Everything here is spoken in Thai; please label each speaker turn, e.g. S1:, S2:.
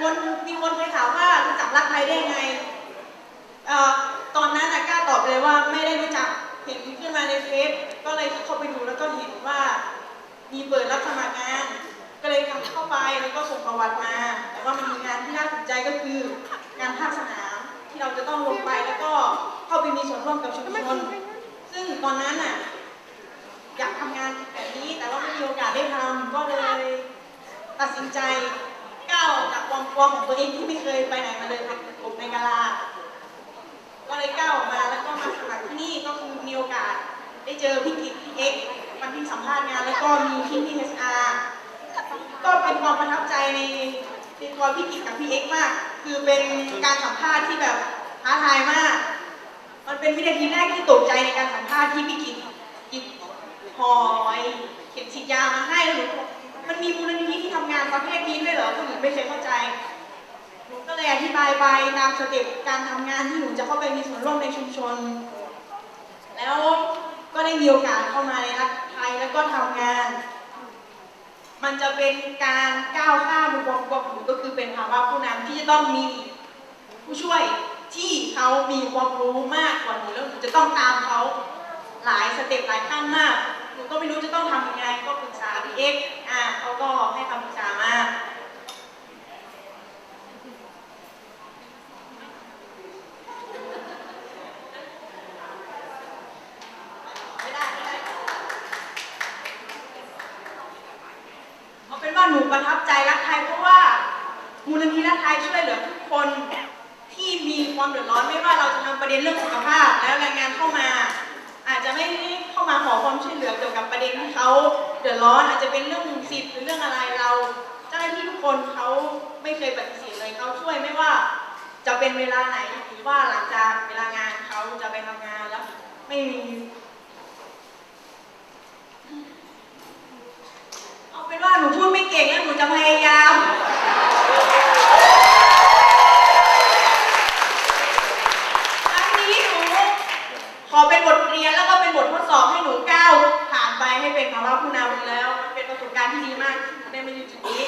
S1: คนมีคนเคยถามว่ารู้จักรักไทยได้ไงเอ่อตอนนั้นนะกล้าตอบเลยว่าไม่ได้รู้จักเห็นขึ้นมาในเฟซก็เลยเข้าไปดูแล้วก็เห็นว่า มีเปิดรับสมัครงาน ก็เลยทำเข้าไปแล้วก็ส่งประวัติมา แต่ว่ามันมีงานที่น่าสนใจก็คืองานภาคสนามที่เราจะต้องลงไปแล้วก็เข้าไปมีส่วนร่วมกับชุมชนซึ่งตอนนั้นน่ะอยากทำงานแบบนี้แต่ว่าไม่มีโอกาสได้ทำก็เลยตัดสินใจ ความกลัวของตัวเองที่ไม่เคยไปไหนมาเลยเป็นกบในกาลาก็เลยก้าวออกมาแล้วก็มาสมัครที่นี่ก็คือมีโอกาส ได้เจอพี่กิตพี่เอ็กวันที่สัมภาษณ์งานแล้วก็มีพี่พีเอสอาร์ก็เป็นความประทับใจในในตัวพี่กิตกับพี่เอ็กมาก คือเป็นการสัมภาษณ์ที่แบบท้าทายมาก มันเป็นวินาทีแรกที่ตกใจในการสัมภาษณ์ที่พี่กิตหยิบหอยเข็มฉีดยามาให้หนู ไม่เคยเข้าใจ หนูก็เลยอธิบายไปตามสเต็ปการทำงานที่หนูจะเข้าไปมีส่วนร่วมในชุมชน แล้วก็ได้มีโอกาสเข้ามาในรัฐไทยแล้วก็ทำงาน มันจะเป็นการก้าวข้ามมุมมองของหนูก็คือเป็นภาวะผู้นำที่จะต้องมีผู้ช่วยที่เขามีความรู้มากกว่าหนูแล้วหนูจะต้องตามเขาหลายสเต็ปหลายขั้นมาก หนูก็ไม่รู้จะต้องทำยังไง ก็ปรึกษาพี่เอ็กอะเขาก็ให้คำปรึกษามา ไม่ได้ไม่ได้เอาเป็นว่า หนูประทับใจรักไทยเพราะว่ามูลนิธิรักไทยช่วยเหลือทุกคนที่มีความเดือดร้อนไม่ว่าเราจะทำประเด็นเรื่องสุขภาพแล้วแรงงานเข้ามา อาจจะไม่เข้ามาขอความช่วยเหลือเกี่ยวกับประเด็นที่เขาเดือดร้อนอาจจะเป็นเรื่องสิทธิ์หรือเรื่องอะไรเราเจ้าหน้าที่ทุกคนเขาไม่เคยปฏิเสธเลยเขาช่วยไม่ว่าจะเป็นเวลาไหนหรือว่าหลังจากเวลางานเขาจะไปทำงานแล้ว ไม่มี เอาเป็นว่าหนูพูดไม่เก่งแล้วหนู จะพยายาม ครั้งนี้หนูขอเป็นบทเรียนแล้วก็เป็นบททดสอบให้หนูก้าวผ่านไปให้เป็นภาวะผู้นำแล้วมันเป็นประสบการณ์ที่ดีมากที่หนูได้มาอยู่จุดนี้